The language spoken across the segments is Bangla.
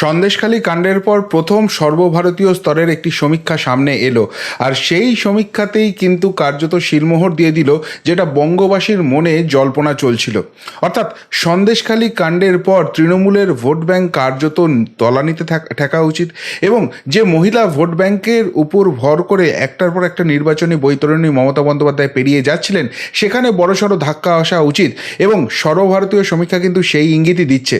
সন্দেশখালী কাণ্ডের পর প্রথম সর্বভারতীয় স্তরের একটি সমীক্ষা সামনে এলো। আর সেই সমীক্ষাতেই কিন্তু কার্যত শিলমোহর দিয়ে দিল, যেটা বঙ্গবাসীর মনে জল্পনা চলছিল। অর্থাৎ সন্দেশখালী কাণ্ডের পর তৃণমূলের ভোট ব্যাংক কার্যত তলানিতে ঠেকা উচিত এবং যে মহিলা ভোট ব্যাংকের উপর ভর করে একটার পর একটা নির্বাচনী বৈতরণী মমতা বন্দ্যোপাধ্যায় পেরিয়ে যাচ্ছিলেন, সেখানে বড়সড় ধাক্কা আসা উচিত এবং সর্বভারতীয় সমীক্ষা কিন্তু সেই ইঙ্গিতই দিচ্ছে।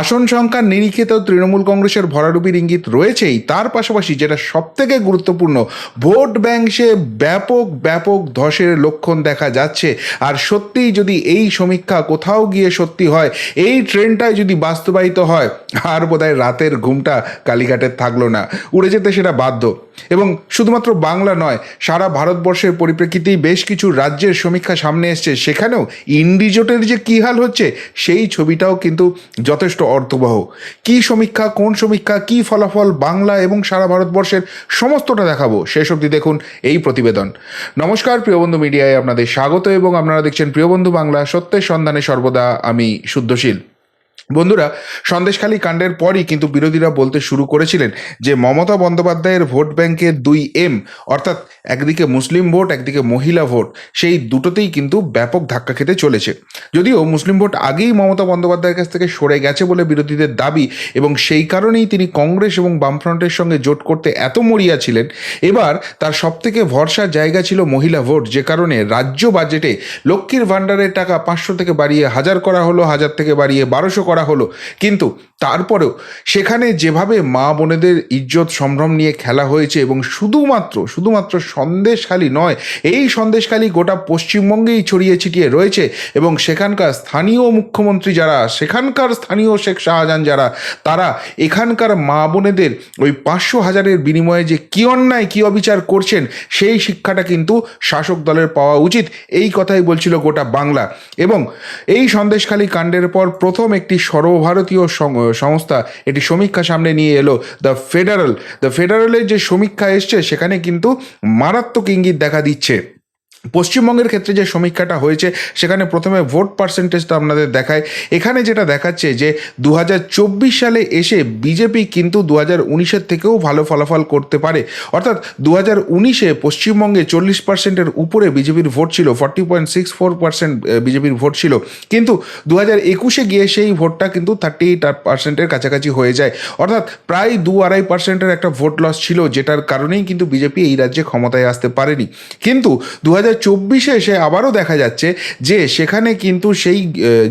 আসন সংখ্যার নিরিখে তো তৃণমূল কংগ্রেসের ভরাডুবির ইঙ্গিত রয়েছেই। তার পাশাপাশি যেটা সবথেকে গুরুত্বপূর্ণ, ভোট ব্যাংকে ব্যাপক ব্যাপক ধসের লক্ষণ দেখা যাচ্ছে। আর সত্যিই যদি এই সমীক্ষা কোথাও গিয়ে সত্যি হয়, এই ট্রেনটাই যদি বাস্তবায়িত হয়, আর বোধহয় রাতের ঘুমটা কালীঘাটের থাকল না। উড়ে যেতে সেটা বাধ্য। এবং শুধুমাত্র বাংলা নয়, সারা ভারতবর্ষের পরিপ্রেক্ষিতেই বেশ কিছু রাজ্যের সমীক্ষা সামনে এসছে। সেখানেও ইন্ডিজোটের যে কী হাল হচ্ছে, সেই ছবিটাও কিন্তু যথেষ্ট অর্থবহ। কী সমীক্ষা কোন সমীক্ষা, কী ফলাফল, বাংলা এবং সারা ভারতবর্ষের সমস্তটা দেখাবো। শেষ অবধি দেখুন এই প্রতিবেদন। নমস্কার প্রিয়বন্ধু মিডিয়ায় আপনাদের স্বাগত এবং আপনারা দেখছেন প্রিয়বন্ধু বাংলা, সত্যের সন্ধানে সর্বদা আমি শুদ্ধশীল। বন্ধুরা, সন্দেশখালী কাণ্ডের পরই কিন্তু বিরোধীরা বলতে শুরু করেছিলেন যে মমতা বন্দ্যোপাধ্যায়ের ভোট ব্যাংকের দুই এম, অর্থাৎ একদিকে মুসলিম ভোট, একদিকে মহিলা ভোট, সেই দুটোতেই কিন্তু ব্যাপক ধাক্কা খেতে চলেছে। যদিও মুসলিম ভোট আগেই মমতা বন্দ্যোপাধ্যায়ের কাছ থেকে সরে গেছে বলে বিরোধীদের দাবি এবং সেই কারণেই তিনি কংগ্রেস এবং বামফ্রন্টের সঙ্গে জোট করতে এত মরিয়া ছিলেন। এবার তার সবথেকে ভরসার জায়গা ছিল মহিলা ভোট, যে কারণে রাজ্য বাজেটে লক্ষ্মীর ভাণ্ডারের টাকা পাঁচশো থেকে বাড়িয়ে হাজার করা হলো, হাজার থেকে বাড়িয়ে বারোশো করা হলো। কিন্তু তারপরেও সেখানে যেভাবে মা বোনেদের ইজ্জত সম্ভ্রম নিয়ে খেলা হয়েছে এবং শুধুমাত্র শুধুমাত্র সন্দেশখালী নয়, এই সন্দেশখালী গোটা পশ্চিমবঙ্গেই ছড়িয়ে ছিটিয়ে রয়েছে এবং সেখানকার স্থানীয় মুখ্যমন্ত্রী যারা, সেখানকার স্থানীয় শেখ শাহজাহান যারা, তারা এখানকার মা বোনেদের ওই পাঁচশো হাজারের বিনিময়ে যে কী অন্যায়, কী অবিচার করছেন, সেই শিক্ষাটা কিন্তু শাসক দলের পাওয়া উচিত। এই কথাই বলছিল গোটা বাংলা। এবং এই সন্দেশখালী কাণ্ডের পর প্রথম একটি সর্বভারতীয় সংস্থা এটি সমীক্ষা সামনে নিয়ে এলো দ্য ফেডারেল। দ্য ফেডারেলের যে সমীক্ষা এসছে, সেখানে কিন্তু মারাত্মক ইঙ্গিত দেখা দিচ্ছে। পশ্চিমবঙ্গের ক্ষেত্রে যে সমীক্ষাটা হয়েছে, সেখানে প্রথমে ভোট পার্সেন্টেজটা আপনাদের দেখায়। এখানে যেটা দেখাচ্ছে যে দু হাজার চব্বিশ সালে এসে বিজেপি কিন্তু দু হাজার থেকেও ভালো ফলাফল করতে পারে। অর্থাৎ দু হাজার উনিশে পশ্চিমবঙ্গে চল্লিশ পার্সেন্টের উপরে বিজেপির ভোট ছিল forty point six four percent বিজেপির ভোট ছিল। কিন্তু দু হাজার একুশে গিয়ে সেই ভোটটা কিন্তু থার্টি এইট পার্সেন্টের কাছাকাছি হয়ে যায়। অর্থাৎ প্রায় দু আড়াই পার্সেন্টের একটা ভোট লস ছিল, যেটার কারণেই কিন্তু বিজেপি এই রাজ্যে ক্ষমতায় আসতে পারেনি। কিন্তু দু হাজার চব্বিশে এসে আবারও দেখা যাচ্ছে যে সেখানে কিন্তু সেই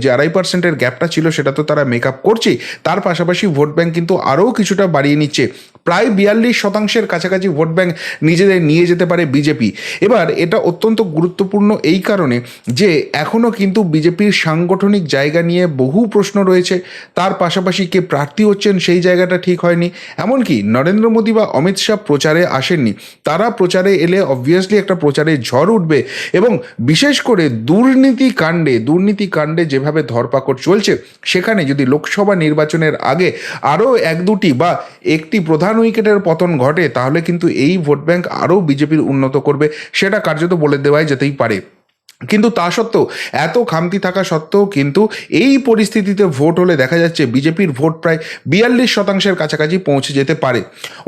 যে আড়াই পার্সেন্টের গ্যাপটা ছিল সেটা তো তারা মেক আপ করছেই। তার পাশাপাশি ভোট ব্যাংক কিন্তু আরও কিছুটা বাড়িয়ে নিচ্ছে। প্রায় বিয়াল্লিশ শতাংশের কাছাকাছি ভোট ব্যাংক নিজেদের নিয়ে যেতে পারে বিজেপি। এবার এটা অত্যন্ত গুরুত্বপূর্ণ এই কারণে যে এখনও কিন্তু বিজেপির সাংগঠনিক জায়গা নিয়ে বহু প্রশ্ন রয়েছে। তার পাশাপাশি কে প্রার্থী হচ্ছেন সেই জায়গাটা ঠিক হয়নি। এমনকি নরেন্দ্র মোদী বা অমিত শাহ প্রচারে আসেননি। তারা প্রচারে এলে অবভিয়াসলি একটা প্রচারের ঝড় উঠবে এবং বিশেষ করে দুর্নীতি কাণ্ডে দুর্নীতি কাণ্ডে যেভাবে ধরপাকড় চলছে, সেখানে যদি লোকসভা নির্বাচনের আগে আরও এক দুটি বা একটি প্রধান উইকেটের পতন ঘটে, তাহলে কিন্তু এই ভোট ব্যাংক আরও বিজেপির উন্নত করবে, সেটা কার্যত বলে দেওয়াই যেতেই পারে। কিন্তু তা সত্ত্বেও, এত খামতি থাকা সত্ত্বেও কিন্তু এই পরিস্থিতিতে ভোট হলে দেখা যাচ্ছে বিজেপির ভোট প্রায় বিয়াল্লিশ শতাংশের কাছাকাছি পৌঁছে যেতে পারে।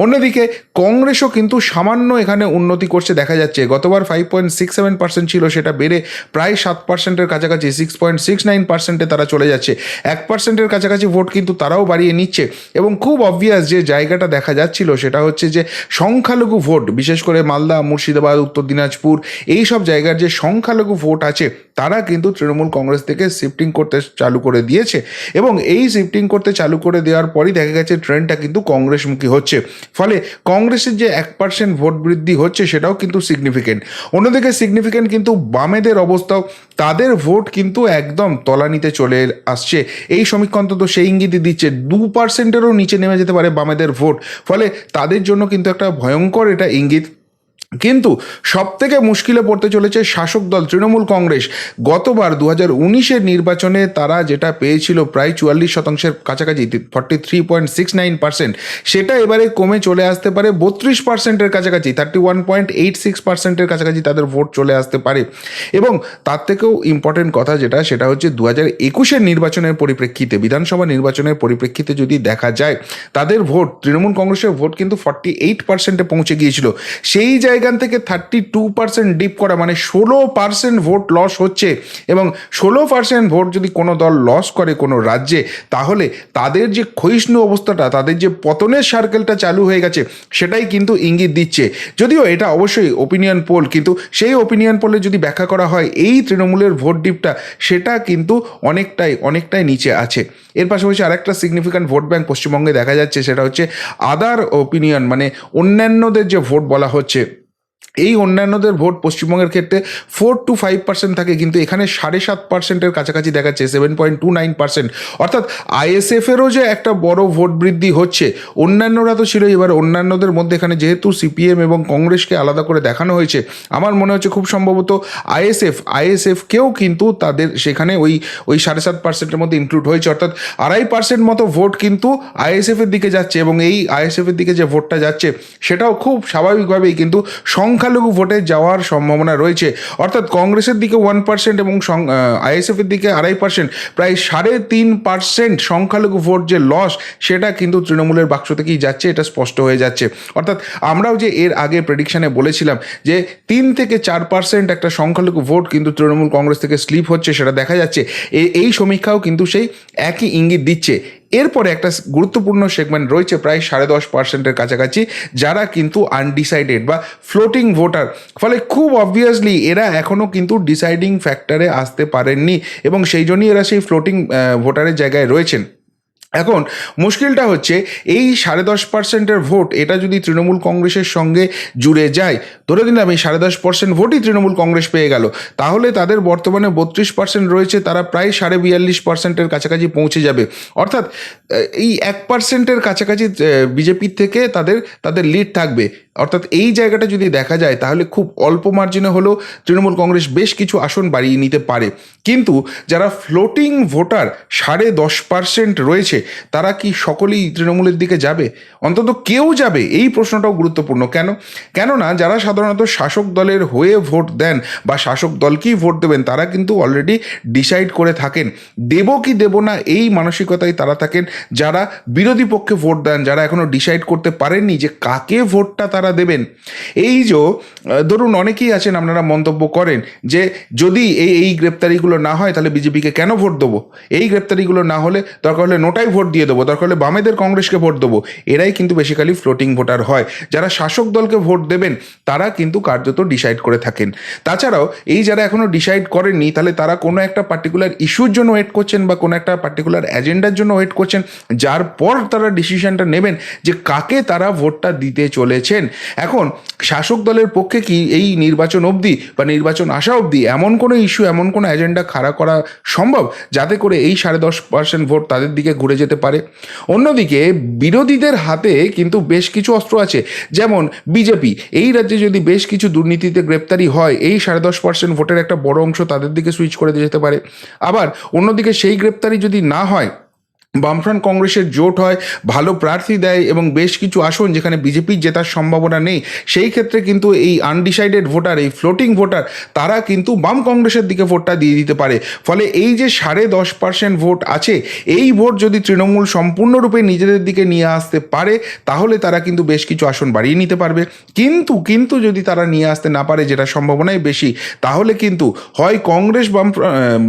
অন্যদিকে কংগ্রেসও কিন্তু সামান্য এখানে উন্নতি করছে দেখা যাচ্ছে। গতবার five point six seven percent ছিল, সেটা বেড়ে প্রায় সাত পার্সেন্টের কাছাকাছি সিক্স পয়েন্ট সিক্স নাইন পার্সেন্টে তারা চলে যাচ্ছে। এক পার্সেন্টের কাছাকাছি ভোট কিন্তু তারাও বাড়িয়ে নিচ্ছে। এবং খুব অবভিয়াস যে জায়গাটা দেখা যাচ্ছিল, সেটা হচ্ছে যে সংখ্যালঘু ভোট, বিশেষ করে মালদা, মুর্শিদাবাদ, উত্তর দিনাজপুর এই সব জায়গার যে সংখ্যালঘু ভোট আছে, তারা কিন্তু তৃণমূল কংগ্রেস থেকে শিফটিং করতে চালু করে দিয়েছে। এবং এই শিফটিং করতে চালু করে দেওয়ার পরই দেখা গেছে ট্রেন্ডটা কিন্তু কংগ্রেসমুখী হচ্ছে। ফলে কংগ্রেসের যে এক পার্সেন্ট ভোট বৃদ্ধি হচ্ছে, সেটাও কিন্তু সিগনিফিকেন্ট অন্যদিকে সিগনিফিকেন্ট কিন্তু বামেদের অবস্থাও, তাদের ভোট কিন্তু একদম তলানিতে চলে আসছে। এই সমীক্ষা তো সেই ইঙ্গিতই দিচ্ছে, দু পার্সেন্টেরও নিচে নেমে যেতে পারে বামেদের ভোট। ফলে তাদের জন্য কিন্তু একটা ভয়ঙ্কর এটা ইঙ্গিত। কিন্তু সব থেকে মুশকিলে পড়তে চলেছে শাসক দল তৃণমূল কংগ্রেস। গতবার দু হাজার উনিশের নির্বাচনে তারা যেটা পেয়েছিল প্রায় চুয়াল্লিশ শতাংশের কাছাকাছি forty three point six nine percent সেটা এবারে কমে চলে আসতে পারে বত্রিশ পার্সেন্টের কাছাকাছি thirty one point eight six পার্সেন্টের কাছাকাছি তাদের ভোট চলে আসতে পারে। এবং তার থেকেও ইম্পর্টেন্ট কথা যেটা, সেটা হচ্ছে দু হাজার একুশের নির্বাচনের পরিপ্রেক্ষিতে, বিধানসভা নির্বাচনের পরিপ্রেক্ষিতে যদি দেখা যায়, তাদের ভোট, তৃণমূল কংগ্রেসের ভোট কিন্তু ফর্টি এইট পার্সেন্টে পৌঁছে গিয়েছিল। সেই জায়গান থেকে থার্টি টু পার্সেন্ট ডিপ করা মানে ষোলো পার্সেন্ট ভোট লস হচ্ছে এবং ষোলো পার্সেন্ট ভোট যদি কোনো দল লস করে কোনো রাজ্যে, তাহলে তাদের যে ক্ষয়িষ্ণু অবস্থাটা, তাদের যে পতনের সার্কেলটা চালু হয়ে গেছে, সেটাই কিন্তু ইঙ্গিত দিচ্ছে। যদিও এটা অবশ্যই ওপিনিয়ন পোল কিন্তু সেই ওপিনিয়ন পোলে যদি ব্যাখ্যা করা হয়, এই তৃণমূলের ভোট ডিপটা সেটা কিন্তু অনেকটাই অনেকটাই নিচে আছে। এর পাশাপাশি আরেকটা সিগনিফিক্যান্ট ভোট ব্যাংক পশ্চিমবঙ্গে দেখা যাচ্ছে, সেটা হচ্ছে আদার ওপিনিয়ন মানে অন্যান্যদের যে ভোট বলা হচ্ছে। এই অন্যান্যদের ভোট পশ্চিমবঙ্গের ক্ষেত্রে ফোর টু ফাইভ পার্সেন্ট থাকে, কিন্তু এখানে সাড়ে সাত পার্সেন্টের কাছাকাছি দেখাচ্ছে seven point two nine percent অর্থাৎ আইএসএফেরও যে একটা বড় ভোট বৃদ্ধি হচ্ছে, অন্যান্যরা তো ছিল, এবার অন্যান্যদের মধ্যে এখানে যেহেতু সিপিএম এবং কংগ্রেসকে আলাদা করে দেখানো হয়েছে, আমার মনে হচ্ছে খুব সম্ভবত আইএসএফ আইএসএফকেও কিন্তু তাদের সেখানে ওই ওই সাড়ে সাত পার্সেন্টের মধ্যে ইনক্লুড হয়েছে। অর্থাৎ আড়াই পার্সেন্ট মতো ভোট কিন্তু আইএসএফের দিকে যাচ্ছে এবং এই আইএসএফের দিকে যে ভোটটা যাচ্ছে, সেটাও খুব স্বাভাবিকভাবেই কিন্তু সংখ্যালঘু ভোটে যাওয়ার সম্ভাবনা রয়েছে। অর্থাৎ কংগ্রেসের দিকে ওয়ান পার্সেন্ট এবং আইএসএফের দিকে আড়াই পার্সেন্ট প্রায় সাড়ে তিন পার্সেন্ট সংখ্যালঘু ভোট যে লস সেটা কিন্তু তৃণমূলের বাক্স থেকেই যাচ্ছে, এটা স্পষ্ট হয়ে যাচ্ছে। অর্থাৎ আমরাও যে এর আগে প্রেডিকশানে বলেছিলাম যে তিন থেকে চার পার্সেন্ট একটা সংখ্যালঘু ভোট কিন্তু তৃণমূল কংগ্রেস থেকে স্লিপ হচ্ছে, সেটা দেখা যাচ্ছে। এই সমীক্ষাও কিন্তু সেই একই ইঙ্গিত দিচ্ছে। এরপরে একটা গুরুত্বপূর্ণ সেগমেন্ট রয়েছে প্রায় সাড়ে দশ পার্সেন্টের কাছাকাছি, যারা কিন্তু আনডিসাইডেড বা ফ্লোটিং ভোটার ফলে খুব অবভিয়াসলি এরা এখনও কিন্তু ডিসাইডিং ফ্যাক্টরে আসতে পারেননি এবং সেই জন্যই এরা সেই ফ্লোটিং ভোটারের জায়গায় রয়েছেন। এখন মুশকিলটা হচ্ছে এই সাড়ে দশ পার্সেন্টের ভোট, এটা যদি তৃণমূল কংগ্রেসের সঙ্গে জুড়ে যায়, ধরে দিলাম এই সাড়ে দশ পার্সেন্ট ভোটই তৃণমূল কংগ্রেস পেয়ে গেল, তাহলে তাদের বর্তমানে বত্রিশ পার্সেন্ট রয়েছে, তারা প্রায় সাড়ে বিয়াল্লিশ পার্সেন্টের কাছাকাছি পৌঁছে যাবে। অর্থাৎ এই এক পার্সেন্টের কাছাকাছি বিজেপির থেকে তাদের তাদের লিড থাকবে। অর্থাৎ এই জায়গাটা যদি দেখা যায়, তাহলে খুব অল্প মার্জিনে হলেও তৃণমূল কংগ্রেস বেশ কিছু আসন বাড়িয়ে নিতে পারে। কিন্তু যারা ফ্লোটিং ভোটার সাড়ে দশ পার্সেন্ট রয়েছে তারা কি সকলেই তৃণমূলের দিকে যাবে? অন্তত কেউ যাবে? এই প্রশ্নটাও গুরুত্বপূর্ণ। কেন? কেননা যারা সাধারণত শাসক দলের হয়ে ভোট দেন বা শাসক দলকেই ভোট দেবেন, তারা কিন্তু অলরেডি ডিসাইড করে থাকেন। দেব কি দেব না, এই মানসিকতায় তারা থাকেন। যারা বিরোধী পক্ষে ভোট দেন, যারা এখনও ডিসাইড করতে পারেননি যে কাকে ভোটটা তারা দেবেন। এই যে ধরুন অনেকেই আছেন, আপনারা মন্তব্য করেন যে, যদি এই এই গ্রেপ্তারিগুলো না হয়, তাহলে বিজেপিকে কেন ভোট দেবো? এই গ্রেপ্তারিগুলো না হলে দরকার হলে নোটাই ভোট দিয়ে দেবো। দরকার হলে বামেদের কংগ্রেসকে ভোট দেবো। এরাই কিন্তু বেসিক্যালি ফ্লোটিং ভোটার হয়। যারা শাসক দলকে ভোট দেবেন, তারা কিন্তু কার্যত ডিসাইড করে থাকেন। তাছাড়াও, এই যারা এখনও ডিসাইড করেননি, তাহলে তারা কোনো একটা পার্টিকুলার ইস্যুর জন্য ওয়েট করছেন বা কোনো একটা পার্টিকুলার এজেন্ডার জন্য ওয়েট করছেন, যার পর তারা ডিসিশনটা নেবেন যে কাকে তারা ভোটটা দিতে চলেছেন। এখন, শাসক দলের পক্ষে কি এই নির্বাচন অবধি বা নির্বাচন আসা অবধি এমন কোনো ইস্যু এমন কোনো এজেন্ডা খাড়া করা সম্ভব? যাতে করে এই সাড়ে দশ পার্সেন্ট ভোট তাদের দিকে ঘুরে যেতে পারে। অন্যদিকে বিরোধীদের হাতে কিন্তু বেশ কিছু অস্ত্র আছে। যেমন বিজেপি, এই রাজ্যে যদি বেশ কিছু দুর্নীতিতে গ্রেপ্তারি হয়, এই সাড়ে দশ পার্সেন্ট ভোটের একটা বড় অংশ তাদের দিকে সুইচ করে যেতে পারে। আবার অন্যদিকে সেই গ্রেপ্তারি যদি না হয় বামফ্রন্ট কংগ্রেসের জোট হয়, ভালো প্রার্থী দেয় এবং বেশ কিছু আসন যেখানে বিজেপির জেতার সম্ভাবনা নেই। সেই ক্ষেত্রে কিন্তু এই আনডিসাইডেড ভোটার এই ফ্লোটিং ভোটার তারা কিন্তু বাম কংগ্রেসের দিকে ভোটটা দিয়ে দিতে পারে। ফলে এই যে সাড়ে দশ পার্সেন্ট ভোট আছে, এই ভোট যদি তৃণমূল সম্পূর্ণরূপে নিজেদের দিকে নিয়ে আসতে পারে, তাহলে তারা কিন্তু বেশ কিছু আসন বাড়িয়ে নিতে পারবে। কিন্তু কিন্তু যদি তারা নিয়ে আসতে না পারে, যেটা সম্ভাবনাই বেশি, তাহলে কিন্তু হয় কংগ্রেস বাম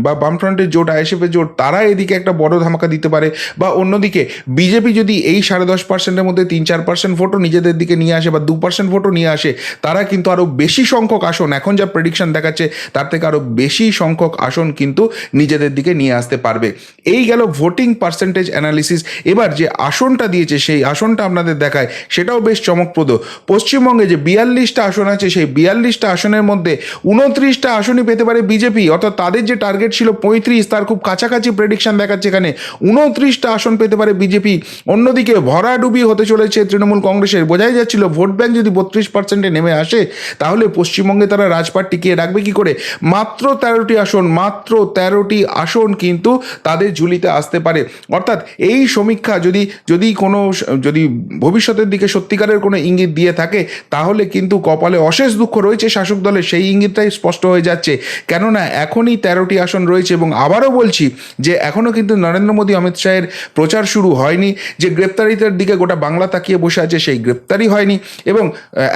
বা বামফ্রন্টের জোট, আইএসএফের জোট, তারা এদিকে একটা বড় ধামাকা দিতে পারে। বা অন্যদিকে বিজেপি যদি এই সাড়ে দশ পার্সেন্টের মধ্যে তিন চার পার্সেন্ট ভোটও নিজেদের দিকে নিয়ে আসে বা দু পার্সেন্ট ভোটও নিয়ে আসে, তারা কিন্তু আরও বেশি সংখ্যক আসন, এখন যা প্রেডিকশন দেখাচ্ছে, তার থেকে আরও বেশি সংখ্যক আসন কিন্তু নিজেদের দিকে নিয়ে আসতে পারবে। এই গেল ভোটিং পার্সেন্টেজ অ্যানালিসিস এবার যে আসনটা দিয়েছে, সেই আসনটা আপনাদের দেখায়, সেটাও বেশ চমকপ্রদ। পশ্চিমবঙ্গে যে বিয়াল্লিশটা আসন আছে, সেই বিয়াল্লিশটা আসনের মধ্যে উনত্রিশটা আসনই পেতে পারে বিজেপি অর্থাৎ তাদের যে টার্গেট ছিল পঁয়ত্রিশ, তার খুব কাছাকাছি প্রেডিকশন দেখাচ্ছে এখানে। উনত্রিশ উনত্রিশটা আসন পেতে পারে বিজেপি। অন্যদিকে ভরাডুবি হতে চলেছে তৃণমূল কংগ্রেসের। বোঝাই যাচ্ছিল ভোট ব্যাংক যদি বত্রিশ পার্সেন্টে নেমে আসে, তাহলে পশ্চিমবঙ্গে তারা রাজপাট টিকিয়ে রাখবে কি করে? মাত্র তেরোটি আসন, মাত্র তেরোটি আসন কিন্তু তাদের ঝুলিতে আসতে পারে। অর্থাৎ এই সমীক্ষা যদি যদি কোনো যদি ভবিষ্যতের দিকে সত্যিকারের কোনো ইঙ্গিত দিয়ে থাকে, তাহলে কিন্তু কপালে অশেষ দুঃখ রয়েছে শাসক দলের। সেই ইঙ্গিতটাই স্পষ্ট হয়ে যাচ্ছে। কেননা এখনই তেরোটি আসন রয়েছে এবং আবারও বলছি যে, এখনও কিন্তু নরেন্দ্র মোদী, অমিত শাহের প্রচার শুরু হয়নি, যে গ্রেপ্তারিতার দিকে গোটা বাংলা তাকিয়ে বসে আছে সেই গ্রেপ্তারি হয়নি এবং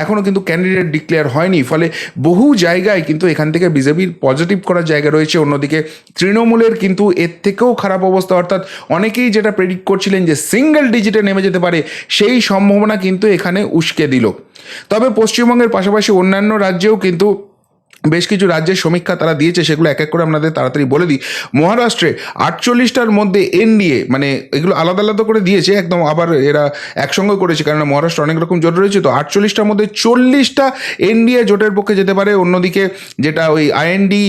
এখনও কিন্তু ক্যান্ডিডেট ডিক্লেয়ার হয়নি। ফলে বহু জায়গায় কিন্তু এখান থেকে বিজেপির পজিটিভ করার জায়গা রয়েছে। অন্যদিকে তৃণমূলের কিন্তু এর থেকেও খারাপ অবস্থা। অর্থাৎ অনেকেই যেটা প্রেডিক্ট করছিলেন যে সিঙ্গেল ডিজিটে নেমে যেতে পারে, সেই সম্ভাবনা কিন্তু এখানে উস্কে দিল। তবে পশ্চিমবঙ্গের পাশাপাশি অন্যান্য রাজ্যেও কিন্তু বেশ কিছু রাজ্যের সমীক্ষা তারা দিয়েছে, সেগুলো এক এক করে আপনাদের তাড়াতাড়ি বলে দিই। মহারাষ্ট্রে আটচল্লিশটার মধ্যে এনডিএ মানে এগুলো আলাদা আলাদা করে দিয়েছে, একদম আবার এরা একসঙ্গে করেছে কারণ মহারাষ্ট্র অনেক রকম জোট রয়েছে, তো আটচল্লিশটার মধ্যে চল্লিশটা এনডিএ জোটের পক্ষে যেতে পারে, অন্যদিকে যেটা ওই আইএনডি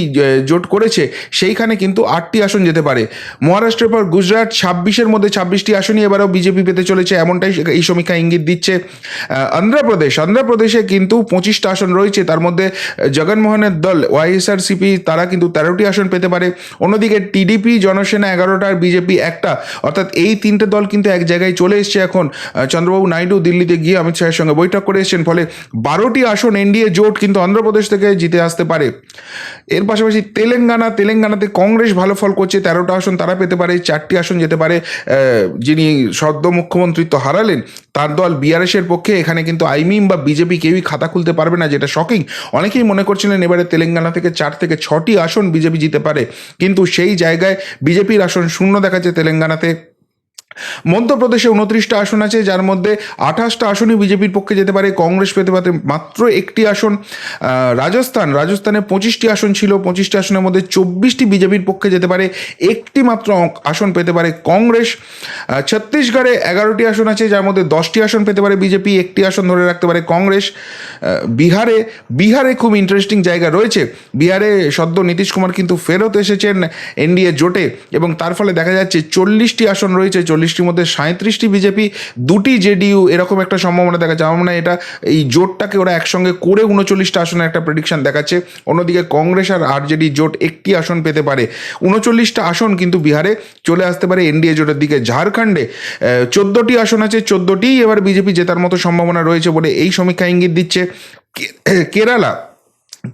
জোট করেছে, সেইখানে কিন্তু আটটি আসন যেতে পারে। মহারাষ্ট্রের পর গুজরাট ছাব্বিশের মধ্যে ছাব্বিশটি আসনই এবারেও বিজেপি পেতে চলেছে, এমনটাই এই সমীক্ষা ইঙ্গিত দিচ্ছে। অন্ধ্রপ্রদেশ, অন্ধ্রপ্রদেশে কিন্তু পঁচিশটা আসন রয়েছে, তার মধ্যে জগনমোহন ধরনের দল ওয়াইএসআরসিপি তারা কিন্তু তেরোটি আসন পেতে পারে। অন্যদিকে টিডিপি জনসেনা এগারোটা আর বিজেপি একটা। অর্থাৎ এই তিনটে দল কিন্তু এক জায়গায় চলে এসছে এখন। চন্দ্রবাবু নাইডু দিল্লিতে গিয়ে অমিত শাহের সঙ্গে বৈঠক করে এসছেন, ফলে বারোটি আসন এনডিএ জোট কিন্তু অন্ধ্রপ্রদেশ থেকে জিতে আসতে পারে। এর পাশাপাশি তেলেঙ্গানা, তেলেঙ্গানাতে কংগ্রেস ভালো ফল করছে, তেরোটা আসন তারা পেতে পারে, চারটি আসন যেতে পারে যিনি সদ্য মুখ্যমন্ত্রিত্ব হারালেন, তার দল বিআরএসের পক্ষে। এখানে কিন্তু আইমিম বা বিজেপি কেউই খাতা খুলতে পারবে না, যেটা শকিং অনেকেই মনে করছিলেন, এবারে তেলেঙ্গানা থেকে চার থেকে ছটি আসন বিজেপি জিতে পারে। কিন্তু সেই জায়গায় বিজেপির আসন শূন্য দেখাচ্ছে তেলেঙ্গানাতে। মধ্যপ্রদেশে উনত্রিশটা আসন আছে, যার মধ্যে আঠাশটা আসনই বিজেপির পক্ষে যেতে পারে। কংগ্রেস পেতে পারে মাত্র একটি আসন। রাজস্থান, রাজস্থানে পঁচিশটি আসন ছিল, পঁচিশটি আসনের মধ্যে চব্বিশটি বিজেপির পক্ষে যেতে পারে, একটি মাত্র আসন পেতে পারে কংগ্রেস। ছত্তিশগড়ে এগারোটি আসন আছে, যার মধ্যে দশটি আসন পেতে পারে বিজেপি, একটি আসন ধরে রাখতে পারে কংগ্রেস। বিহারে বিহারে খুব ইন্টারেস্টিং জায়গা রয়েছে। বিহারে সদ্য নীতিশ কুমার কিন্তু ফেরত এসেছেন এনডিএ জোটে এবং তার ফলে দেখা যাচ্ছে চল্লিশটি আসন রয়েছে চল্লিশ চল্লিশটির মধ্যে সাঁত্রিশটি বিজেপি, দুটি জেডিইউ এরকম একটা সম্ভাবনা দেখা যাচ্ছে আমার মনে এটা এই জোটটাকে ওরা একসঙ্গে করে উনচল্লিশটা আসনের একটা প্রেডিকশন দেখাচ্ছে। অন্যদিকে কংগ্রেস আর আরজেডি জোট একটি আসন পেতে পারে। উনচল্লিশটা আসন কিন্তু বিহারে চলে আসতে পারে এনডিএ জোটের দিকে। ঝাড়খণ্ডে চোদ্দোটি আসন আছে, চোদ্দোটিই এবার বিজেপি জেতার মতো সম্ভাবনা রয়েছে বলে এই সমীক্ষা ইঙ্গিত দিচ্ছে। কেরালা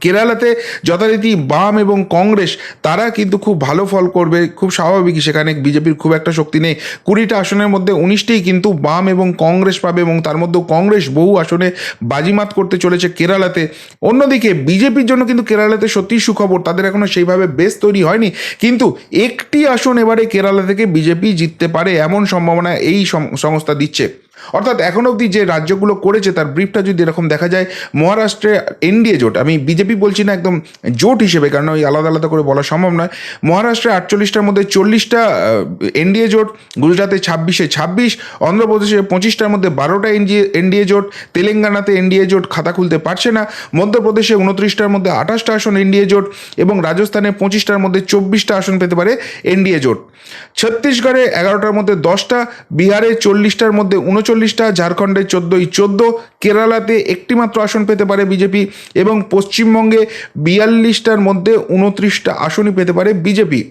কেরালাতে যথারীতি বাম এবং কংগ্রেস, তারা কিন্তু খুব ভালো ফল করবে, খুব স্বাভাবিকই সেখানে বিজেপির খুব একটা শক্তি নেই। কুড়িটা আসনের মধ্যে উনিশটিই কিন্তু বাম এবং কংগ্রেস পাবে এবং তার মধ্যেও কংগ্রেস বহু আসনে বাজিমাত করতে চলেছে কেরালাতে। অন্যদিকে বিজেপির জন্য কিন্তু কেরালাতে সত্যিই সুখবর, তাদের এখনও সেইভাবে বেশ তৈরি হয়নি। কিন্তু একটি আসন এবারে কেরালা থেকে বিজেপি জিততে পারে, এমন সম্ভাবনা এই সংস্থা দিচ্ছে। অর্থাৎ এখন অবধি যে রাজ্যগুলো করেছে, তার ব্রিফটা যদি এরকম দেখা যায়, মহারাষ্ট্রে এনডিএ জোট, আমি বিজেপি বলছি না একদম জোট হিসেবে, কারণ ওই আলাদা আলাদা করে বলা সম্ভব নয়। মহারাষ্ট্রে আটচল্লিশটার মধ্যে চল্লিশটা এনডিএ জোট, গুজরাটে ছাব্বিশে ছাব্বিশ, অন্ধ্রপ্রদেশে পঁচিশটার মধ্যে বারোটা এনডিএ এনডিএ জোট, তেলেঙ্গানাতে এনডিএ জোট খাতা খুলতে পারছে না, মধ্যপ্রদেশে উনত্রিশটার মধ্যে আঠাশটা আসন এনডিএ জোট এবং রাজস্থানে পঁচিশটার মধ্যে চব্বিশটা আসন পেতে পারে এনডিএ জোট। ছত্তিশগড়ে এগারোটার মধ্যে দশটা, বিহারে চল্লিশটার মধ্যে উনচল্লিশটা ঝাড়খণ্ডে চোদ্দোই চোদ্দ, কেরালাতে একটিমাত্র আসন পেতে পারে বিজেপি এবং পশ্চিমবঙ্গে বিয়াল্লিশটার মধ্যে উনত্রিশটা আসনই পেতে পারে বিজেপি।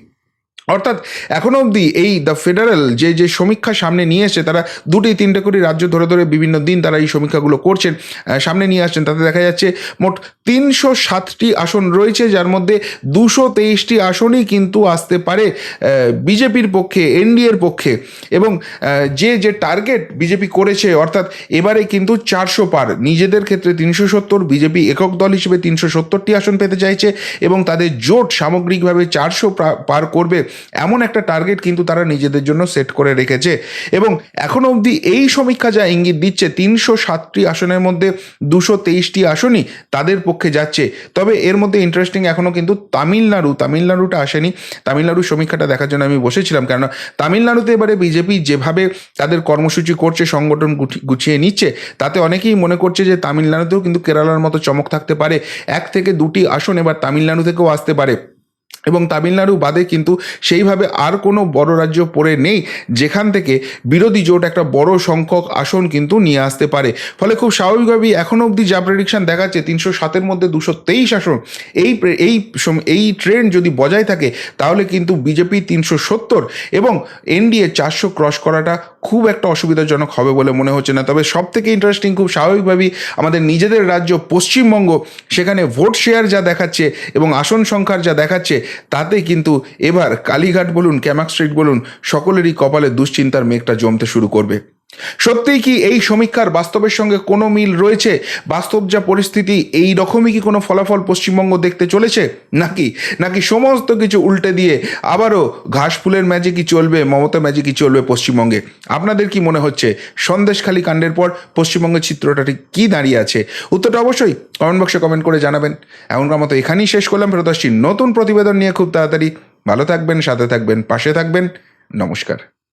অর্থাৎ এখনও অবধি এই দ্য ফেডারেল যে যে সমীক্ষা সামনে নিয়ে এসছে, তারা দুটি তিনটে করে রাজ্য ধরে ধরে বিভিন্ন দিন তারা এই সমীক্ষাগুলো করছেন সামনে নিয়ে আসছেন। তাতে দেখা যাচ্ছে মোট তিনশো সাতটি আসন রয়েছে, যার মধ্যে দুশো তেইশটি আসনই কিন্তু আসতে পারে বিজেপির পক্ষে, এনডিএর পক্ষে। এবং যে যে টার্গেট বিজেপি করেছে, অর্থাৎ এবারে কিন্তু চারশো পার। নিজেদের ক্ষেত্রে তিনশো সত্তর, বিজেপি একক দল হিসেবে তিনশো সত্তরটি আসন পেতে চাইছে এবং তাদের জোট সামগ্রিকভাবে চারশো পার করবে। এমন একটা টার্গেট কিন্তু তারা নিজেদের জন্য সেট করে রেখেছে। এবং এখন অবধি এই সমীক্ষা যা ইঙ্গিত দিচ্ছে, তিনশো সাতটি আসনের মধ্যে দুশো তেইশটি আসনই তাদের পক্ষে যাচ্ছে। তবে এর মধ্যে ইন্টারেস্টিং এখনও কিন্তু তামিলনাড়ু, তামিলনাড়ুটা আসেনি। তামিলনাড়ুর সমীক্ষাটা দেখার জন্য আমি বসেছিলাম, কেননা তামিলনাড়ুতে এবারে বিজেপি যেভাবে তাদের কর্মসূচি করছে, সংগঠন গুছিয়ে নিচ্ছে, তাতে অনেকেই মনে করছে যে তামিলনাড়ুতেও কিন্তু কেরালার মতো চমক থাকতে পারে। এক থেকে দুটি আসন এবার তামিলনাড়ু থেকেও আসতে পারে। এবং তামিলনাড়ু বাদে কিন্তু সেইভাবে আর কোনো বড় রাজ্য পড়ে নেই, যেখান থেকে বিরোধী জোট একটা বড় সংখ্যক আসন কিন্তু নিয়ে আসতে পারে। ফলে খুব স্বাভাবিকভাবেই এখনও অবধি যা প্রেডিকশন দেখাচ্ছে, তিনশো সাতের মধ্যে দুশো তেইশ আসন, এই এই এই ট্রেন্ড যদি বজায় থাকে, তাহলে কিন্তু বিজেপি তিনশো সত্তর এবং এনডিএ চারশো ক্রস করাটা খুব একটা অসুবিধাজনক হবে বলে মনে হচ্ছে না। তবে সব থেকে ইন্টারেস্টিং খুব স্বাভাবিকভাবেই আমাদের নিজেদের রাজ্য পশ্চিমবঙ্গ, সেখানে ভোট শেয়ার যা দেখাচ্ছে এবং আসন সংখ্যার যা দেখাচ্ছে তাতে কিন্তু এবার কালীঘাট বলুন, ক্যামাক স্ট্রিট বলুন, সকলেরই কপালে দুশ্চিন্তার মেঘটা জমতে শুরু করবে। সত্যিই কি এই সমীক্ষার বাস্তবের সঙ্গে কোনো মিল রয়েছে? বাস্তব যা পরিস্থিতি, এই রকমই কি কোনো ফলাফল পশ্চিমবঙ্গ দেখতে চলেছে? নাকি নাকি সমস্ত কিছু উল্টে দিয়ে আবারও ঘাস ফুলের ম্যাজিকই চলবে, মমতা ম্যাজিকই চলবে পশ্চিমবঙ্গে? আপনাদের কি মনে হচ্ছে? সন্দেশখালী কাণ্ডের পর পশ্চিমবঙ্গের চিত্রটা ঠিক কী দাঁড়িয়ে আছে? উত্তরটা অবশ্যই কমেন্ট বক্সে কমেন্ট করে জানাবেন। এমনকার মতো এখানেই শেষ করলাম। ফেরত নতুন প্রতিবেদন নিয়ে খুব তাড়াতাড়ি। ভালো থাকবেন, সাথে থাকবেন, পাশে থাকবেন। নমস্কার।